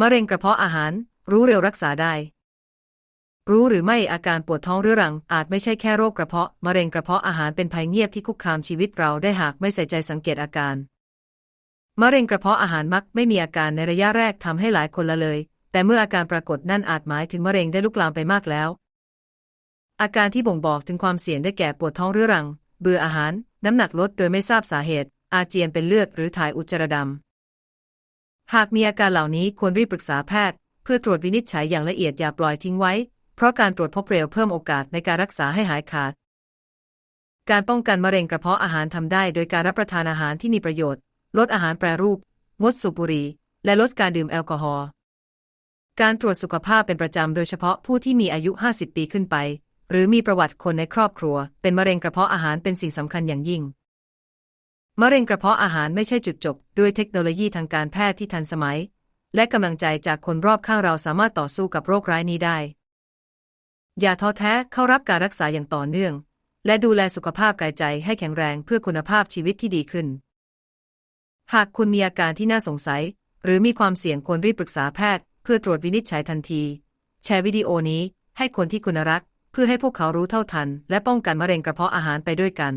มะเร็งกระเพาะอาหาร รู้เร็วรักษาได้ รู้หรือไม่อาการปวดท้องเรื้อรัง อาจไม่ใช่แค่โรคกระเพาะมะเร็งกระเพาะอาหารเป็นภัยเงียบที่คุกคามชีวิตเราได้หากไม่ใส่ใจสังเกตอาการมะเร็งกระเพาะอาหารมักไม่มีอาการในระยะแรกทำให้หลายคนละเลย แต่เมื่ออาการปรากฏนั่นอาจหมายถึงมะเร็งได้ลุกลามไปมากแล้ว อาการที่บ่งบอกถึงความเสี่ยงได้แก่ปวดท้องเรื้อรัง เบื่ออาหาร น้ำหนักลดโดยไม่ทราบสาเหตุ อาเจียนเป็นเลือดหรือถ่ายอุจจาระดำ หากมีอาการเหล่านี้ควรรีบปรึกษาแพทย์ เพื่อตรวจวินิจฉัยอย่างละเอียดอย่าปล่อยทิ้งไว้ เพราะการตรวจพบเร็วเพิ่มโอกาสในการรักษาให้หายขาด การป้องกันมะเร็งกระเพาะอาหารทำได้ โดยการรับประทานอาหารที่มีประโยชน์ ลดอาหารแปรรูป งดสูบบุหรี่และลดการดื่มแอลกอฮอล์การตรวจสุขภาพเป็นประจำโดยเฉพาะผู้ที่มีอายุ 50 ปีขึ้นไป หรือมีประวัติคนในครอบครัว เป็นมะเร็งกระเพาะอาหารเป็นสิ่งสำคัญอย่างยิ่ง มะเร็งกระเพาะอาหารไม่ใช่จุดจบ ด้วยเทคโนโลยีทางการแพทย์ที่ทันสมัย และกำลังใจจากคนรอบข้างเราสามารถต่อสู้กับโรคร้ายนี้ได้ อย่าท้อแท้เข้ารับการรักษาอย่างต่อเนื่อง และดูแลสุขภาพกายใจให้แข็งแรงเพื่อคุณภาพชีวิตที่ดีขึ้น หากคุณมีอาการที่น่าสงสัย หรือมีความเสี่ยงควรรีบปรึกษาแพทย์ เพื่อตรวจวินิจฉัยทันที แชร์วิดีโอนี้ให้คนที่คุณรัก เพื่อให้พวกเขารู้เท่าทัน และป้องกันมะเร็งกระเพาะอาหารไปด้วยกัน